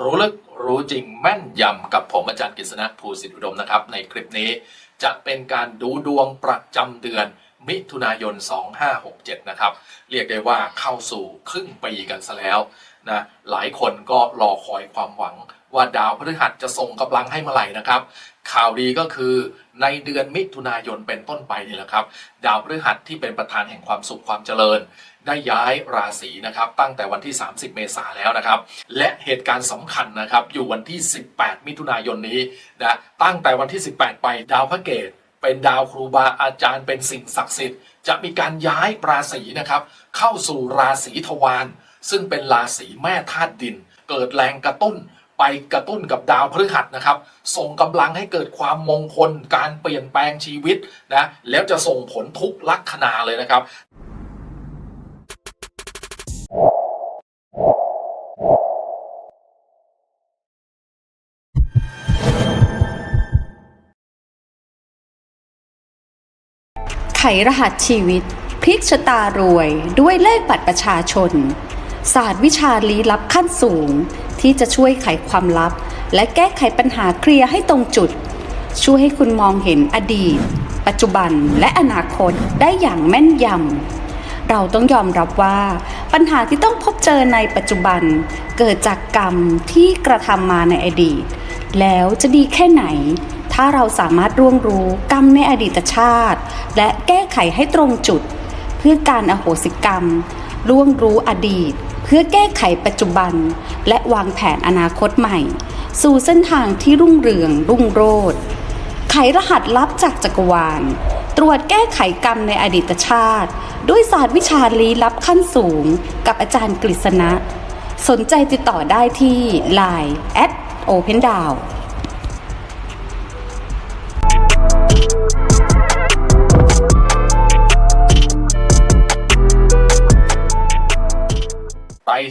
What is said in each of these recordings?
รู้ลึกรู้จริงแม่นยำกับผมอาจารย์กฤษณะภูสิทธิอุดมนะครับ ในคลิปนี้จะเป็นการดูดวงประจำเดือนมิถุนายน 2567 นะครับ เรียกได้ว่าเข้าสู่ครึ่งปีกันซะแล้วนะหลายคนก็รอคอยความหวัง ว่าดาวพฤหัสจะส่งกำลังให้เมื่อไหร่นะครับ ข่าวดีก็คือในเดือนมิถุนายนเป็นต้นไปนี่แหละครับ ดาวพฤหัสที่เป็นประธานแห่งความสุขความเจริญ ได้ย้ายราศีนะครับ ตั้งแต่วันที่ 30 เมษาแล้วนะครับ และเหตุการณ์สำคัญนะครับ อยู่วันที่ 18 มิถุนายนนี้นะตั้งแต่วันที่ 18 ไปดาวพระเกตเป็นดาวครูบาอาจารย์เป็นสิ่งศักดิ์สิทธิ์ จะมีการย้ายราศีนะครับ เข้าสู่ราศีทวารซึ่งเป็นราศีแม่ธาตุดิน เกิดแรงกระตุ้น ไปกระตุ้นกับดาวพฤหัสนะครับ ส่งกำลังให้เกิดความมงคล การเปลี่ยนแปลงชีวิตนะแล้วจะส่งผลทุกลัคนาเลยนะครับไขรหัสชีวิตพลิกชะตารวยด้วยเลขบัตรประชาชน ศาสตร์วิชาลี้ลับขั้นสูง ที่จะช่วยไขความลับ และแก้ไขปัญหาเคลียร์ให้ตรงจุด ช่วยให้คุณมองเห็นอดีต ปัจจุบันและอนาคตได้อย่างแม่นยำเราต้องยอมรับว่าปัญหาที่ต้องพบเจอในปัจจุบัน เกิดจากกรรมที่กระทำมาในอดีต แล้วจะดีแค่ไหนถ้าเราสามารถร่วงรู้กรรมในอดีตชาติ และแก้ไขให้ตรงจุด เพื่อการอโหสิกรรม ร่วงรู้อดีต เพื่อแก้ไขปัจจุบัน และวางแผนอนาคตใหม่ สู่เส้นทางที่รุ่งเรืองรุ่งโรจน์ไขรหัสลับจากจักรวาล ตรวจแก้ไขกรรมในอดีตชาติ ด้วยศาสตร์วิชาลี้ลับขั้นสูง กับอาจารย์กฤษณะ สนใจติดต่อได้ที่ Line at Open Down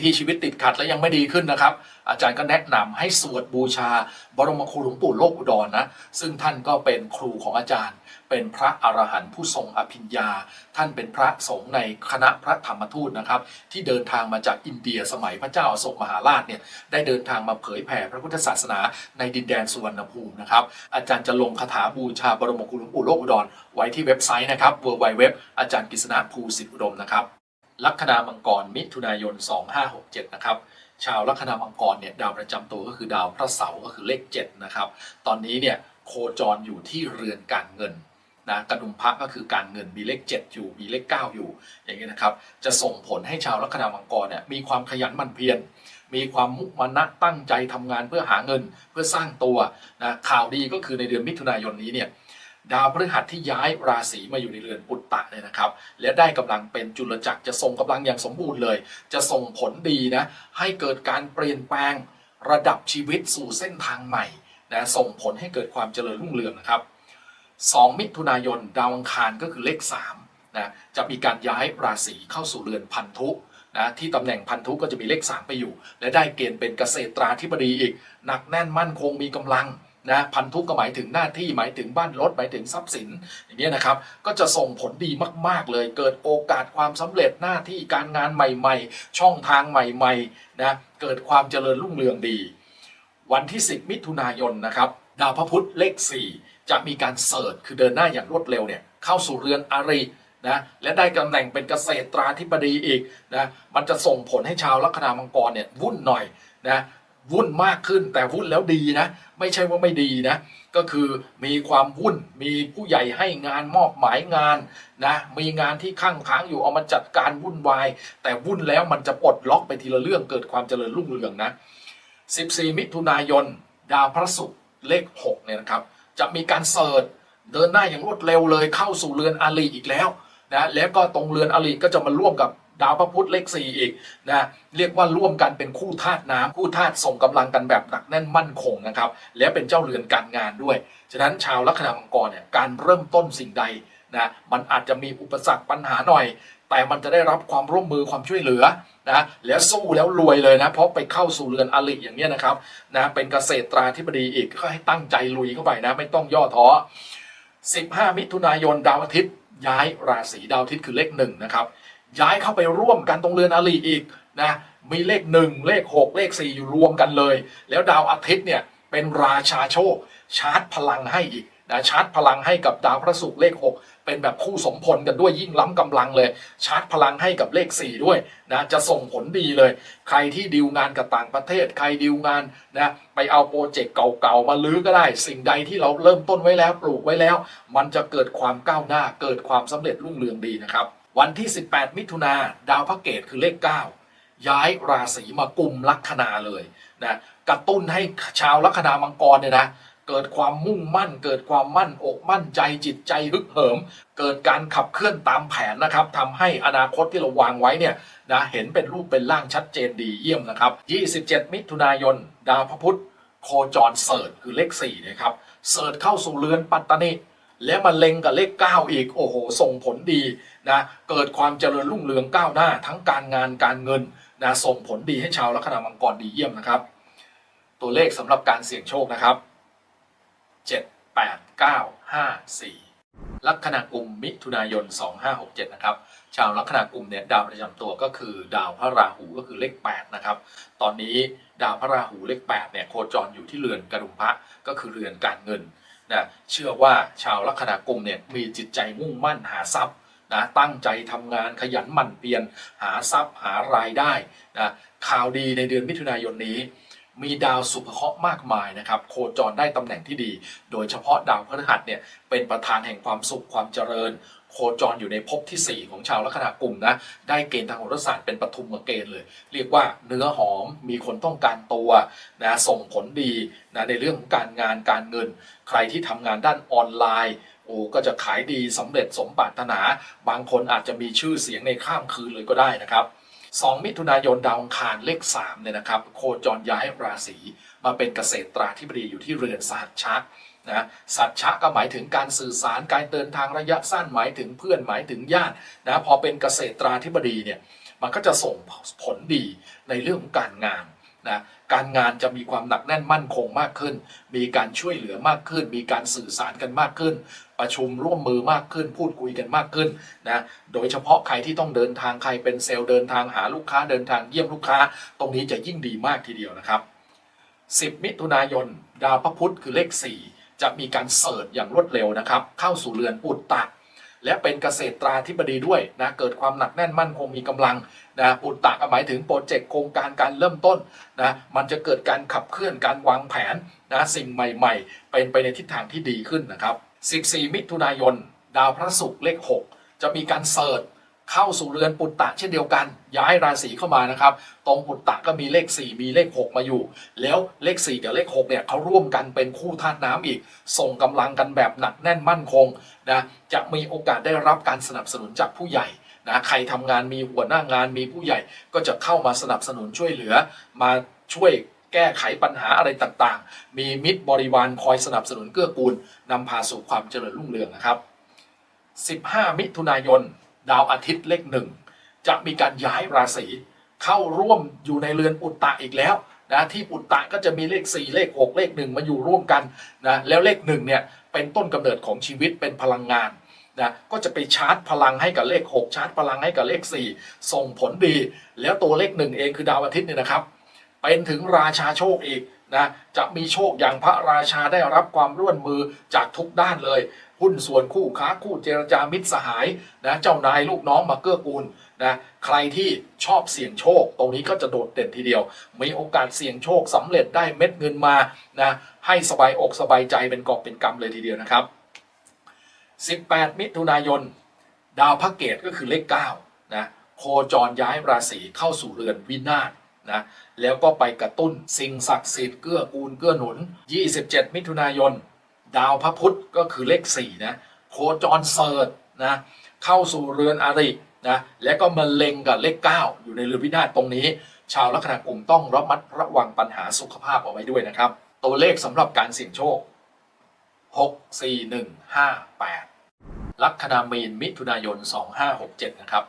ที่ชีวิตติดขัดและยังไม่ดีขึ้นนะครับ อาจารย์ก็แนะนำให้สวดบูชา บรมครูหลวงปู่โลกอุดรนะซึ่งท่านก็เป็นครูของอาจารย์ เป็นพระอรหันต์ผู้ทรงอภิญญา ท่านเป็นพระสงฆ์ในคณะพระธรรมทูตนะครับ ที่เดินทางมาจากอินเดียสมัยพระเจ้าอโศกมหาราชเนี่ยได้เดินทางมาเผยแผ่พระพุทธศาสนาในดินแดนสุวรรณภูมินะครับอาจารย์จะลงคาถาบูชาบรมครูหลวงปู่โลกอุดรไว้ที่เว็บไซต์นะครับ www อาจารย์กฤษณะภูสิทธิอุดมนะครับ ลัคนามังกรมิถุนายน 2567 นะครับ ชาวลัคนามังกรเนี่ยดาวประจำตัวก็คือดาวพระเสาร์ก็คือเลข 7 นะครับ ตอนนี้เนี่ยโคจรอยู่ที่เรือนการเงินนะกระดุมพระก็คือการเงินมีเลข 7 อยู่มีเลข 9 อยู่ อย่างนี้นะครับ จะส่งผลให้ชาวลัคนามังกรเนี่ยมีความขยันหมั่นเพียรมีความมุมานะตั้งใจทำงานเพื่อหาเงินเพื่อสร้างตัวนะข่าวดีก็คือในเดือนมิถุนายนนี้เนี่ย ดาวพฤหัสที่ย้ายราศีมาอยู่ในเรือนปุตตะเนี่ยนะครับ และได้กำลังเป็นจุลจักรจะส่งกำลังอย่างสมบูรณ์เลย จะส่งผลดีนะให้เกิดการเปลี่ยนแปลงระดับชีวิตสู่เส้นทางใหม่นะส่งผลให้เกิดความเจริญรุ่งเรืองนะครับ 2 มิถุนายนดาวอังคารก็คือเลข3นะจะมีการย้ายราศีเข้าสู่เรือนพันธุนะที่ตำแหน่งพันธุก็จะมีเลข 3 ไปอยู่ และได้เกณฑ์เป็นเกษตราธิบดีอีก หนักแน่นมั่นคงมีกำลัง นะพันธุก็หมายถึงหน้าที่หมายถึงบ้านรถหมายถึงทรัพย์สินอย่างนี้นะครับ ก็จะส่งผลดีมาก ๆ เลย เกิดโอกาสความสำเร็จหน้าที่การงานใหม่ ๆ ช่องทางใหม่ ๆ นะ เกิดความเจริญรุ่งเรืองดี วันที่ 10 มิถุนายนนะครับ ดาวพระพุธเลข 4 จะมีการเสิร์ชคือเดินหน้าอย่างรวดเร็วเนี่ยเข้าสู่เรือนอารินะและได้ตำแหน่งเป็นเกษตราธิบดีอีกนะมันจะส่งผลให้ชาวลัคนามังกรเนี่ยวุ่นหน่อยนะ วุ่นมากขึ้นแต่วุ่นแล้วดีนะ ไม่ใช่ว่าไม่ดีนะ ก็คือมีความวุ่นมีผู้ใหญ่ให้งานมอบหมายงานนะมีงานที่ข้างค้างอยู่เอามาจัดการวุ่นวาย แต่วุ่นแล้วมันจะปลดล็อกไปทีละเรื่องเกิดความเจริญรุ่งเรืองนะ 14 มิถุนายน ดาวพระศุกร์เลข6เนี่ยนะครับ จะมีการเสิร์ชเดินหน้าอย่างรวดเร็วเลยเข้าสู่เรือนอาลีอีกแล้วนะแล้วก็ตรงเรือนอาลีก็จะมาร่วมกับ ดาวพระพุธเลข4อีกนะเรียกว่าร่วมกันเป็นคู่ธาตุน้ำคู่ธาตุส่งกำลังกันแบบหนักแน่นมั่นคงนะครับและเป็นเจ้าเรือนการงานด้วย ฉะนั้นชาวลัคนามังกรเนี่ยการเริ่มต้นสิ่งใดนะมันอาจจะมีอุปสรรคปัญหาหน่อย แต่มันจะได้รับความร่วมมือความช่วยเหลือนะแล้วสู้แล้วรวยเลยนะ เพราะไปเข้าสู่เรือนอลิอย่างเนี้ยนะครับนะเป็นเกษตราธิบดีอีกก็ให้ตั้งใจลุยเข้าไปนะไม่ต้องย่อท้อ 15 มิถุนายนดาวอาทิตย์ย้ายราศีดาวอาทิตย์คือเลขหนึ่งนะครับ ย้ายเข้าไปร่วมกันตรงเรือนอลิอีกนะมีเลขหนึ่งเลขหกเลขสี่อยู่รวมกันเลย แล้วดาวอาทิตย์เนี่ยเป็นราชาโชค ชาร์จพลังให้อีกนะชาร์จพลังให้กับดาวพระศุกร์เลข 6 เป็นแบบคู่สมพลกันด้วยยิ่งล้ำกำลังเลย ชาร์จพลังให้กับเลข 4 ด้วยนะจะส่งผลดีเลย ใครที่ดีลงานกับต่างประเทศ ใครดีลงานนะไปเอาโปรเจกต์เก่าๆมาลื้อก็ได้ สิ่งใดที่เราเริ่มต้นไว้แล้วปลูกไว้แล้ว มันจะเกิดความก้าวหน้าเกิดความสำเร็จรุ่งเรืองดีนะครับ วันที่ 18 มิถุนาดาวพระเกตคือเลข 9 ย้ายราศีมากุมลัคนาเลยนะกระตุ้นให้ชาวลัคนามังกรเนี่ยนะเกิดความมุ่งมั่น เกิดความมั่นอกมั่นใจจิตใจฮึกเหิม เกิดการขับเคลื่อนตามแผนนะครับทำให้อนาคตที่เราวางไว้เนี่ยนะเห็นเป็นรูปเป็นร่างชัดเจนดีเยี่ยมนะครับ 27 มิถุนายน ดาวพระพุธโคจรเสิร์ชคือเลข4นะครับเสิร์ชเข้าสู่เรือนปัตตานีแล้วมาเล็งกับเลข 9 อีกโอ้โหส่งผลดี นะเกิดความเจริญรุ่งเรืองก้าวหน้า ทั้งการงานการเงินนะส่งผลดีให้ชาวลัคนามังกรดีเยี่ยมนะครับ ตัวเลขสำหรับการเสี่ยงโชคนะครับ 7 8 9 5 4 ลัคนากุมมิถุนายน 2567 นะครับ ชาวลัคนากุมเนี่ยดาวประจำตัวก็คือดาวพระราหูก็คือเลข 8 นะครับ ตอนนี้ดาวพระราหูเลข 8 เนี่ยโคจรอยู่ที่เรือนกระดุมพระก็คือเรือนการเงินนะเชื่อว่าชาวลัคนากุมเนี่ยมีจิตใจมุ่งมั่นหาทรัพย์ นะตั้งใจทำงานขยันหมั่นเพียรหาทรัพย์หารายได้นะข่าวดีในเดือนมิถุนายนนี้ มีดาวสุภเคราะห์มากมายนะครับ โคจรได้ตำแหน่งที่ดี โดยเฉพาะดาวพฤหัสเนี่ยเป็นประธานแห่งความสุขความเจริญ โคจรอยู่ในภพที่ 4 ของชาวลัคนากุมนะได้เกณฑ์ทางโหราศาสตร์เป็นปฐุมเกณฑ์เลย เรียกว่าเนื้อหอมมีคนต้องการตัวนะส่งผลดีนะในเรื่องของการงานการเงิน ใครที่ทำงานด้านออนไลน์ โอ้ก็จะขายดีสำเร็จสมปรารถนา บางคนอาจจะมีชื่อเสียงในข้ามคืนเลยก็ได้นะครับ2มิถุนายนดาวอังคารเลข3เนี่ยนะครับ โคจรย้ายราศีมาเป็นเกษตราธิบดีอยู่ที่เรือนสัตชักนะสัตชักก็หมายถึงการสื่อสารการเดินทางระยะสั้นหมายถึงเพื่อนหมายถึงญาตินะพอเป็นเกษตราธิบดีเนี่ยมันก็จะส่งผลดีในเรื่องของการงาน นะการงานจะมีความหนักแน่นมั่นคงมากขึ้น มีการช่วยเหลือมากขึ้น มีการสื่อสารกันมากขึ้น ประชุมร่วมมือมากขึ้น พูดคุยกันมากขึ้นนะโดยเฉพาะใครที่ต้องเดินทางใครเป็นเซลล์เดินทางหาลูกค้าเดินทางเยี่ยมลูกค้า ตรงนี้จะยิ่งดีมากทีเดียวนะครับ 10 มิถุนายน ดาวพระพุธคือเลข 4 จะมีการเสิร์ชอย่างรวดเร็วนะครับ เข้าสู่เรือนปุตตะ และเป็นเกษตราธิบดีด้วยนะเกิดความหนักแน่นมั่นคงมีกำลังนะปุตตะก็หมายถึงโปรเจกต์โครงการการเริ่มต้นนะมันจะเกิดการขับเคลื่อนการวางแผนนะสิ่งใหม่ๆ เป็นไปในทิศทางที่ดีขึ้นนะครับ 14 มิถุนายน ดาวพระศุกร์เลข 6 จะมีการเสิร์ช เข้าสู่เรือนปุตตะเช่นเดียวกัน ย้ายราศีเข้ามานะครับ ตรงปุตตะก็มีเลข 4 มีเลข 6 มาอยู่ แล้วเลข 4 กับเลข 6 เนี่ยเขาร่วมกันเป็นคู่ธาตุน้ำอีก ส่งกำลังกันแบบหนักแน่นมั่นคงนะจะมีโอกาสได้รับการสนับสนุนจากผู้ใหญ่นะใครทำงานมีหัวหน้างานมีผู้ใหญ่ก็จะเข้ามาสนับสนุนช่วยเหลือ มาช่วยแก้ไขปัญหาอะไรต่างๆ มีมิตรบริวารคอยสนับสนุนเกื้อกูลนำพาสู่ความเจริญรุ่งเรืองนะครับ 15 มิถุนายน ดาวอาทิตย์เลขหนึ่งจะมีการย้ายราศีเข้าร่วมอยู่ในเรือนอุตตะอีกแล้วนะที่อุตตะก็จะมีเลข 4 เลข 6 เลข1มาอยู่ร่วมกันนะแล้วเลข1เนี่ยเป็นต้นกำเนิดของชีวิตเป็นพลังงานนะก็จะไปชาร์จพลังให้กับเลข 6 ชาร์จพลังให้กับเลข 4 ส่งผลดี แล้วตัวเลข1เองคือดาวอาทิตย์เนี่ยนะครับ เป็นถึงราชาโชคอีก นะจะมีโชคอย่างพระราชาได้รับความร่วมมือจากทุกด้านเลยหุ้นส่วนคู่ค้าคู่เจรจามิตรสหายนะเจ้านายลูกน้องมาเกื้อกูลนะใครที่ชอบเสี่ยงโชค ตรงนี้ก็จะโดดเด่นทีเดียว มีโอกาสเสี่ยงโชคสำเร็จได้เม็ดเงินมานะให้สบายอกสบายใจเป็นกอบเป็นกำเลยทีเดียวนะครับ 18 มิถุนายน ดาวพระเกตก็คือเลข9นะโคจรย้ายราศีเข้าสู่เรือนวินาศ นะแล้วก็ไปกระตุ้นสิ่งศักดิ์สิทธิ์เกื้อกูลเกื้อหนุน 27 มิถุนายน ดาวพระพุธก็คือเลข4นะโคจรเสิร์ชนะเข้าสู่เรือนอรินะแล้วก็มาเล็งกับเลข 9 อยู่ในเรือนวินาศตรงนี้ ชาวลัคนากลุ่มต้องระมัดระวังปัญหาสุขภาพเอาไว้ด้วยนะครับ ตัวเลขสำหรับการเสี่ยงโชค 6 4 1 5 8 ลัคนามีนมิถุนายน 2567 นะครับ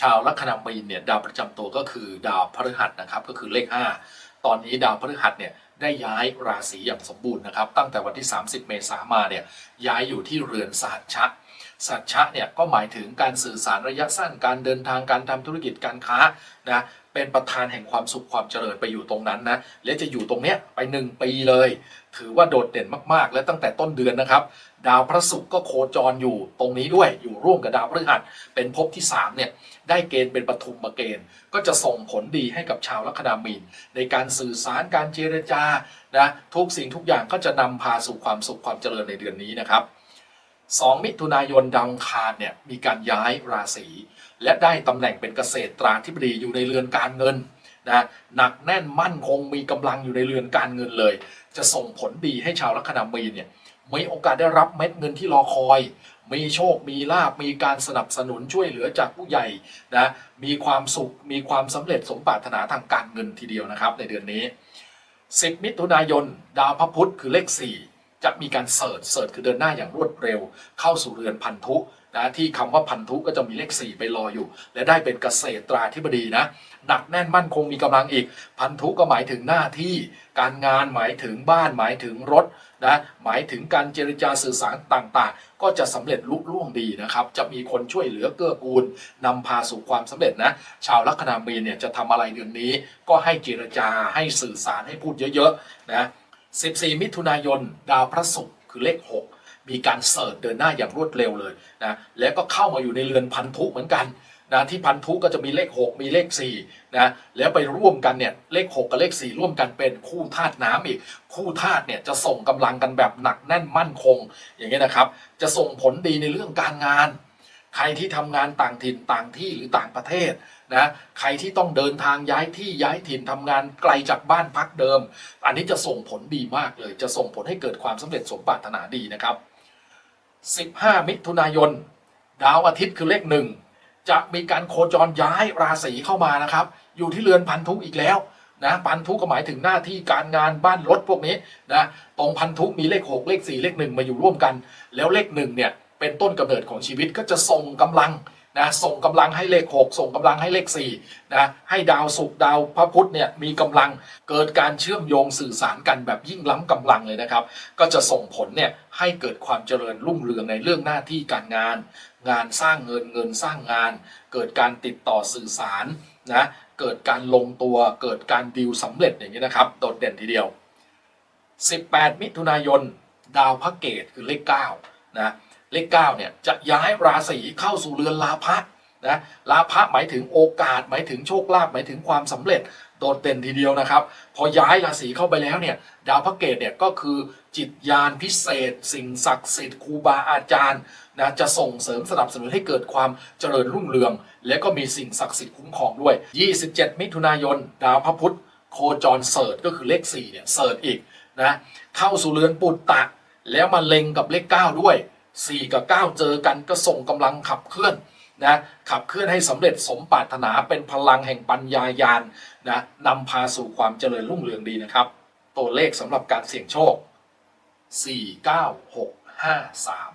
ชาวลัคนามีนเนี่ยดาวประจำตัวก็คือดาวพฤหัสนะครับก็คือเลข 5 ตอนนี้ดาวพฤหัสเนี่ยได้ย้ายราศีอย่างสมบูรณ์นะครับ ตั้งแต่วันที่ 30 เมษายนมาเนี่ยย้ายอยู่ที่เรือนสหัชชะสหัชชะเนี่ยก็หมายถึงการสื่อสารระยะสั้นการเดินทางการทำธุรกิจการค้านะเป็นประธานแห่งความสุขความเจริญไปอยู่ตรงนั้นนะและจะอยู่ตรงเนี้ยไปหนึ่งปีเลย ถือว่าโดดเด่นมากๆ และตั้งแต่ต้นเดือนนะครับ ดาวพระศุกร์ก็โคจรอยู่ตรงนี้ด้วยอยู่ร่วมกับดาวพฤหัสเป็นภพที่3เนี่ยได้เกณฑ์เป็นปฐุมมาเกณฑ์ ก็จะส่งผลดีให้กับชาวลัคนามีน ในการสื่อสารการเจรจานะทุกสิ่งทุกอย่างก็จะนำพาสู่ความสุขความเจริญในเดือนนี้นะครับ2มิถุนายนดาวอังคารเนี่ยมีการย้ายราศีและได้ตำแหน่งเป็นเกษตราธิบดีอยู่ในเรือนการเงิน นะหนักแน่นมั่นคงมีกำลังอยู่ในเรือนการเงินเลย จะส่งผลดีให้ชาวลัคนามีนเนี่ยมีโอกาสได้รับเม็ดเงินที่รอคอย มีโชค มีลาบ มีการสนับสนุนช่วยเหลือจากผู้ใหญ่นะ มีความสุข มีความสำเร็จสมปรารถนาทางการเงินทีเดียวนะครับ ในเดือนนี้ 10 มิถุนายน ดาวพระพุธคือเลข 4 จะมีการเสิร์ชเสิร์ชคือเดินหน้าอย่างรวดเร็ว เข้าสู่เรือนพันธุนะที่คำว่าพันธุก็จะมีเลข 4 ไปรออยู่ และได้เป็นเกษตราธิบดีนะ หนักแน่นมั่นคงมีกำลังอีก พันธุก็หมายถึงหน้าที่การงานหมายถึงบ้านหมายถึงรถนะหมายถึงการเจรจาสื่อสารต่างๆ ก็จะสำเร็จลุล่วงดีนะครับ จะมีคนช่วยเหลือเกื้อกูลนำพาสู่ความสำเร็จนะ ชาวลัคนามีนเนี่ยจะทำอะไรเดือนนี้ ก็ให้เจรจาให้สื่อสารให้พูดเยอะๆนะ14 มิถุนายน ดาวพระศุกร์คือเลข 6 มีการเสิร์ชเดินหน้าอย่างรวดเร็วเลยนะแล้วก็เข้ามาอยู่ในเรือนพันธุเหมือนกัน นะที่พันธุก็จะมีเลข 6 มีเลข4นะแล้วไปร่วมกันเนี่ยเลข 6 กับเลข 4 ร่วมกันเป็นคู่ธาตุน้ำอีก คู่ธาตุเนี่ยจะส่งกำลังกันแบบหนักแน่นมั่นคง อย่างเงี้ยนะครับ จะส่งผลดีในเรื่องการงาน ใครที่ทำงานต่างถิ่นต่างที่หรือต่างประเทศนะใครที่ต้องเดินทางย้ายที่ย้ายถิ่นทำงานไกลจากบ้านพักเดิม อันนี้จะส่งผลดีมากเลย จะส่งผลให้เกิดความสำเร็จสมปรารถนาดีนะครับ 15 มิถุนายน ดาวอาทิตย์คือเลขหนึ่ง จะมีการโคจรย้ายราศีเข้ามานะครับ อยู่ที่เรือนพันธุอีกแล้วนะพันธุก็หมายถึงหน้าที่การงานบ้านรถพวกนี้นะตรงพันธุมีเลข 6 เลข 4 เลข 1 มาอยู่ร่วมกัน แล้วเลขหนึ่งเนี่ยเป็นต้นกำเนิดของชีวิตก็จะส่งกำลัง นะส่งกำลังให้เลข 6 ส่งกำลังให้เลข4นะให้ดาวศุกร์ดาวพระพุธเนี่ยมีกำลังเกิดการเชื่อมโยงสื่อสารกันแบบยิ่งล้ำกำลังเลยนะครับ ก็จะส่งผลเนี่ยให้เกิดความเจริญรุ่งเรืองในเรื่องหน้าที่การงาน งานสร้างเงินเงินสร้างงาน เกิดการติดต่อสื่อสารนะเกิดการลงตัวเกิดการดีลสำเร็จอย่างนี้นะครับ โดดเด่นทีเดียว 18 มิถุนายน ดาวพระเกตคือเลข9นะ เลข9เนี่ยจะย้ายราศีเข้าสู่เรือนลาภะนะลาภะหมายถึงโอกาสหมายถึงโชคลาภหมายถึงความสำเร็จโดดเด่นทีเดียวนะครับ พอย้ายราศีเข้าไปแล้วเนี่ยดาวพระเกตเนี่ยก็คือจิตญาณพิเศษ สิ่งศักดิ์สิทธิ์ครูบาอาจารย์นะจะส่งเสริมสนับสนุนให้เกิดความเจริญรุ่งเรือง และก็มีสิ่งศักดิ์สิทธิ์คุ้มครองด้วย 27 มิถุนายน ดาวพระพุธโคจรเสิร์ชก็คือเลข4เนี่ยเสิร์ชอีกนะเข้าสู่เรือนปุตตะแล้วมาเล็งกับเลข 9 ด้วย 4 กับ 9 เจอกันก็ส่งกำลังขับเคลื่อนนะขับเคลื่อนให้สำเร็จสมปรารถนาเป็นพลังแห่งปัญญายานนะนำพาสู่ความเจริญรุ่งเรืองดีนะครับ ตัวเลขสำหรับการเสี่ยงโชค 4 9 6 5 3